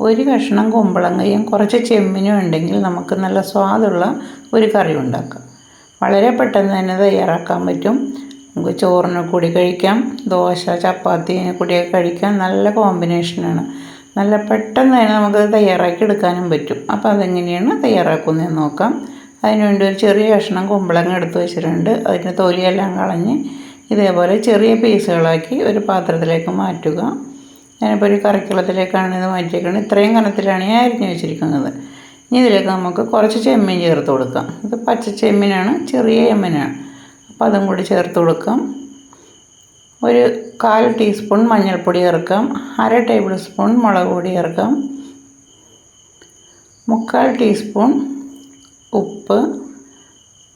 ഒരു കഷ്ണം കുമ്പളങ്ങയും കുറച്ച് ചെമ്മിനും ഉണ്ടെങ്കിൽ നമുക്ക് നല്ല സ്വാദുള്ള ഒരു കറി ഉണ്ടാക്കാം. വളരെ പെട്ടെന്ന് തന്നെ തയ്യാറാക്കാൻ പറ്റും. നമുക്ക് ചോറിന് കൂടി കഴിക്കാം ദോശ ചപ്പാത്തിന് കൂടിയൊക്കെ കഴിക്കാം. നല്ല കോമ്പിനേഷനാണ് നല്ല പെട്ടെന്ന് തന്നെ നമുക്കത് തയ്യാറാക്കി എടുക്കാനും പറ്റും. അപ്പോൾ അതെങ്ങനെയാണ് തയ്യാറാക്കുന്നതെന്ന് നോക്കാം. അതിനുവേണ്ടി ഒരു ചെറിയ കഷ്ണം കുമ്പളങ്ങ എടുത്ത് വെച്ചിട്ടുണ്ട്. അതിന്റെ തൊലിയെല്ലാം കളഞ്ഞ് ഇതേപോലെ ചെറിയ പീസുകളാക്കി ഒരു പാത്രത്തിലേക്ക് മാറ്റുക. ഞാനിപ്പോൾ ഒരു കറിക്കുളത്തിലേക്കാണ് ഇത് മാറ്റിയേക്കുന്നത് ഇത്രയും കനത്തിലാണ് ഞാൻ അരിഞ്ഞു വെച്ചിരിക്കുന്നത്. ഇനി ഇതിലേക്ക് നമുക്ക് കുറച്ച് ചെമ്മീൻ ചേർത്ത് കൊടുക്കാം. ഇത് പച്ച ചെമ്മീനാണ് ചെറിയ ചെമ്മീനാണ് അപ്പോൾ അതും കൂടി ചേർത്ത് കൊടുക്കാം. ഒരു കാൽ ടീസ്പൂൺ മഞ്ഞൾപ്പൊടി ചേർക്കാം. അര ടേബിൾ സ്പൂൺ മുളക് പൊടി ചേർക്കാം. മുക്കാൽ ടീസ്പൂൺ ഉപ്പ്.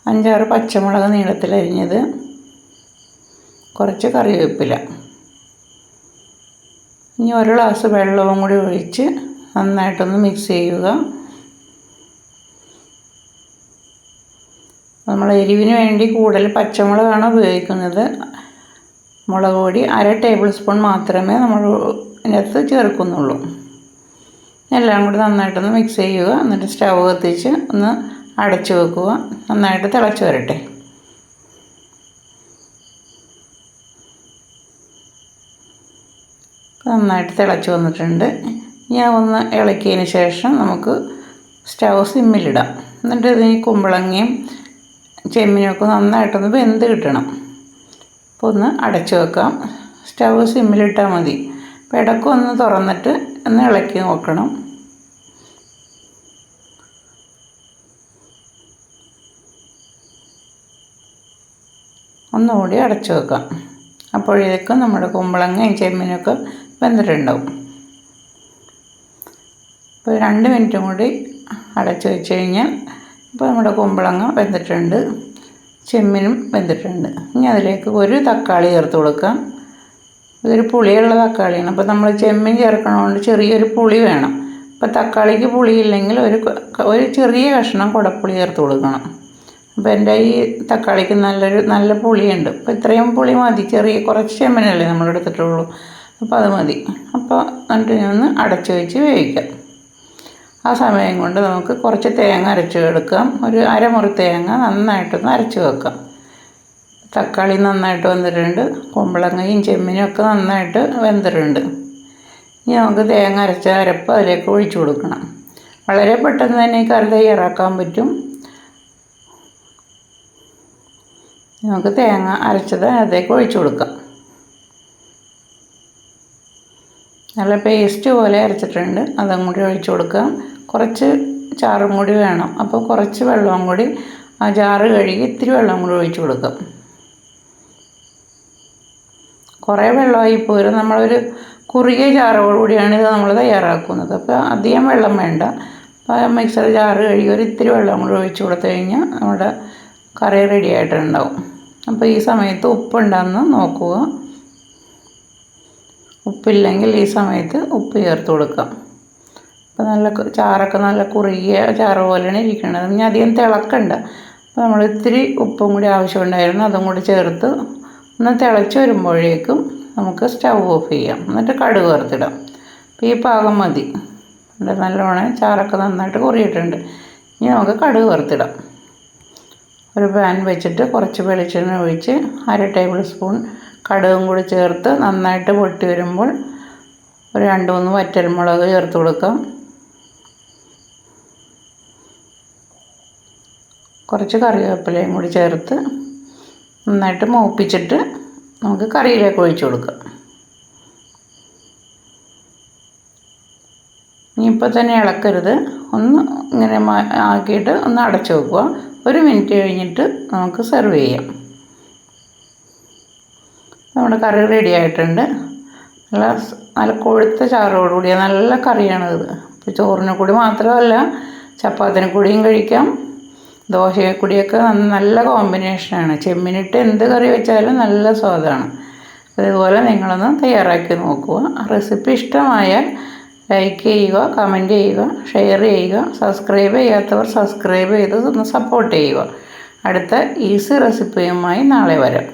അഞ്ചാറ് പച്ചമുളക് നീളത്തിലരിഞ്ഞത്. കുറച്ച് കറിവേപ്പില. ഇനി ഒരു ഗ്ലാസ് വെള്ളവും കൂടി ഒഴിച്ച് നന്നായിട്ടൊന്ന് മിക്സ് ചെയ്യുക. നമ്മൾ എരിവിന് വേണ്ടി കൂടുതൽ പച്ചമുളകാണ് ഉപയോഗിക്കുന്നത്. മുളക് പൊടി അര ടേബിൾ സ്പൂൺ മാത്രമേ നമ്മൾ ഇതിനകത്ത് ചേർക്കുന്നുള്ളൂ. എല്ലാം കൂടി നന്നായിട്ടൊന്ന് മിക്സ് ചെയ്യുക. എന്നിട്ട് സ്റ്റവ് കത്തിച്ച് ഒന്ന് അടച്ചു വെക്കുക. നന്നായിട്ട് തിളച്ച് വരട്ടെ. നന്നായിട്ട് തിളച്ച് വന്നിട്ടുണ്ട്. ഞാൻ ഒന്ന് ഇളക്കിയതിന് ശേഷം നമുക്ക് സ്റ്റൗ സിമ്മിലിടാം. എന്നിട്ട് ഇതിന് കുമ്പളങ്ങയും ചെമ്മീനൊക്കെ നന്നായിട്ടൊന്ന് വെന്ത് കിട്ടണം. അപ്പോൾ ഒന്ന് അടച്ചു വെക്കാം. സ്റ്റൗ സിമ്മിലിട്ടാൽ മതി. അപ്പോൾ ഇടയ്ക്ക് ഒന്ന് തുറന്നിട്ട് ഒന്ന് ഇളക്കി നോക്കണം. ഒന്നുകൂടി അടച്ചു വെക്കാം. അപ്പോഴേക്കും നമ്മുടെ കുമ്പളങ്ങയും ചെമ്മീനൊക്കെ വെന്തിട്ടുണ്ടാവും ഇപ്പോൾ രണ്ട് മിനിറ്റും കൂടി അടച്ച് വെച്ച് കഴിഞ്ഞാൽ ഇപ്പോൾ നമ്മുടെ കുമ്പളങ്ങ വെന്തിട്ടുണ്ട് ചെമ്മീനും വെന്തിട്ടുണ്ട്. ഇനി അതിലേക്ക് ഒരു തക്കാളി ചേർത്ത് കൊടുക്കാം. ഇതൊരു പുളിയുള്ള തക്കാളിയാണ്. അപ്പോൾ നമ്മൾ ചെമ്മീൻ ചേർക്കണതുകൊണ്ട് ചെറിയൊരു പുളി വേണം. അപ്പോൾ തക്കാളിക്ക് പുളിയില്ലെങ്കിൽ ഒരു ഒരു ചെറിയ കഷ്ണം കുടപ്പുളി ചേർത്ത് കൊടുക്കണം. അപ്പോൾ എന്റെ ഈ തക്കാളിക്ക് നല്ലൊരു നല്ല പുളിയുണ്ട്. അപ്പോൾ ഇത്രയും പുളി മതി. ചെറിയ കുറച്ച് ചെമ്മനല്ലേ നമ്മൾ എടുത്തിട്ടുള്ളൂ അപ്പോൾ അത് മതി. അപ്പോൾ എന്നിട്ട് ഒന്ന് അടച്ചു വെച്ച് വേവിക്കാം. ആ സമയം കൊണ്ട് നമുക്ക് കുറച്ച് തേങ്ങ അരച്ച് എടുക്കാം. ഒരു അരമുറി തേങ്ങ നന്നായിട്ടൊന്ന് അരച്ച് വെക്കാം. തക്കാളി നന്നായിട്ട് വെന്തിട്ടുണ്ട് കുമ്പളങ്ങയും ചെമ്മീനും ഒക്കെ നന്നായിട്ട് വെന്തിട്ടുണ്ട്. ഇനി നമുക്ക് തേങ്ങ അരച്ച അരപ്പ് അതിലേക്ക് ഒഴിച്ചു കൊടുക്കണം. വളരെ പെട്ടെന്ന് തന്നെ കറി തയ്യാറാക്കാൻ പറ്റും. നമുക്ക് തേങ്ങ അരച്ചത് അതിലേക്ക് ഒഴിച്ചു കൊടുക്കാം. നല്ല പേസ്റ്റ് പോലെ അരച്ചിട്ടുണ്ട്. അതും കൂടി ഒഴിച്ചു കൊടുക്കുക. കുറച്ച് ചാറും കൂടി വേണം. അപ്പോൾ കുറച്ച് വെള്ളവും കൂടി ആ ജാറ് കഴുകി ഇത്തിരി വെള്ളം കൂടി ഒഴിച്ചു കൊടുക്കുക. കുറേ വെള്ളമായി പോരും. നമ്മളൊരു കുറുകിയ ചാറോടുകൂടിയാണ് ഇത് നമ്മൾ തയ്യാറാക്കുന്നത്. അപ്പോൾ അധികം വെള്ളം വേണ്ട. അപ്പോൾ മിക്സർ ജാറ് കഴുകി ഒരു ഇത്തിരി വെള്ളം കൂടി ഒഴിച്ചു കൊടുത്തു കഴിഞ്ഞാൽ നമ്മുടെ കറി റെഡി ആയിട്ടുണ്ടാവും. അപ്പോൾ ഈ സമയത്ത് ഉപ്പുണ്ടെന്ന് നോക്കുക. ഉപ്പില്ലെങ്കിൽ ഈ സമയത്ത് ഉപ്പ് ചേർത്ത് കൊടുക്കാം. അപ്പോൾ നല്ല ചാറൊക്കെ നല്ല കുറുകിയ ചാറ് പോലെയാണ് ഇരിക്കുന്നത് ഇനി അധികം തിളക്കണ്ട. അപ്പോൾ നമ്മൾ ഇത്തിരി ഉപ്പും കൂടി ആവശ്യമുണ്ടായിരുന്നു. അതും കൂടി ചേർത്ത് ഒന്ന് തിളച്ച് വരുമ്പോഴേക്കും നമുക്ക് സ്റ്റവ് ഓഫ് ചെയ്യാം. എന്നിട്ട് കടുക് വറുത്തിടാം. അപ്പോൾ ഈ പാകം മതി. നല്ലോണം ചാറൊക്കെ നന്നായിട്ട് കുറിയിട്ടുണ്ട് ഇനി നമുക്ക് കടുക് വറുത്തിടാം. ഒരു പാൻ വെച്ചിട്ട് കുറച്ച് വെളിച്ചെണ്ണ ഒഴിച്ച് അര ടേബിൾ സ്പൂൺ കടുകും കൂടി ചേർത്ത് നന്നായിട്ട് പൊട്ടി വരുമ്പോൾ ഒരു രണ്ട് മൂന്ന് വറ്റൽമുളക് ചേർത്ത് കൊടുക്കാം. കുറച്ച് കറിവേപ്പിലയും കൂടി ചേർത്ത് നന്നായിട്ട് മൂപ്പിച്ചിട്ട് നമുക്ക് കറിയിലേക്ക് ഒഴിച്ചു കൊടുക്കാം. ഇനിയിപ്പോൾ തന്നെ ഇളക്കരുത്. ഒന്ന് ഇങ്ങനെ ആക്കിയിട്ട് ഒന്ന് അടച്ചു വെക്കുക. ഒരു മിനിറ്റ് കഴിഞ്ഞിട്ട് നമുക്ക് സെർവ് ചെയ്യാം. നമ്മുടെ കറി റെഡി ആയിട്ടുണ്ട്. നല്ല നല്ല കൊഴുത്ത ചാറോടുകൂടിയ നല്ല കറിയാണിത്. ഇപ്പോൾ ചോറിനെ കൂടി മാത്രമല്ല ചപ്പാത്തിനെ കൂടിയും കഴിക്കാം. ദോശയെ കൂടിയൊക്കെ നല്ല കോമ്പിനേഷനാണ് ചെമ്മിനിട്ട് എന്ത് കറി വെച്ചാലും നല്ല സ്വാദാണ്. അതുപോലെ നിങ്ങളൊന്ന് തയ്യാറാക്കി നോക്കുക. റെസിപ്പി ഇഷ്ടമായാൽ ലൈക്ക് ചെയ്യുക കമന്റ് ചെയ്യുക ഷെയർ ചെയ്യുക സബ്സ്ക്രൈബ് ചെയ്യാത്തവർ സബ്സ്ക്രൈബ് ചെയ്ത് ഒന്ന് സപ്പോർട്ട് ചെയ്യുക. അടുത്ത ഈസി റെസിപ്പിയുമായി നാളെ വരാം.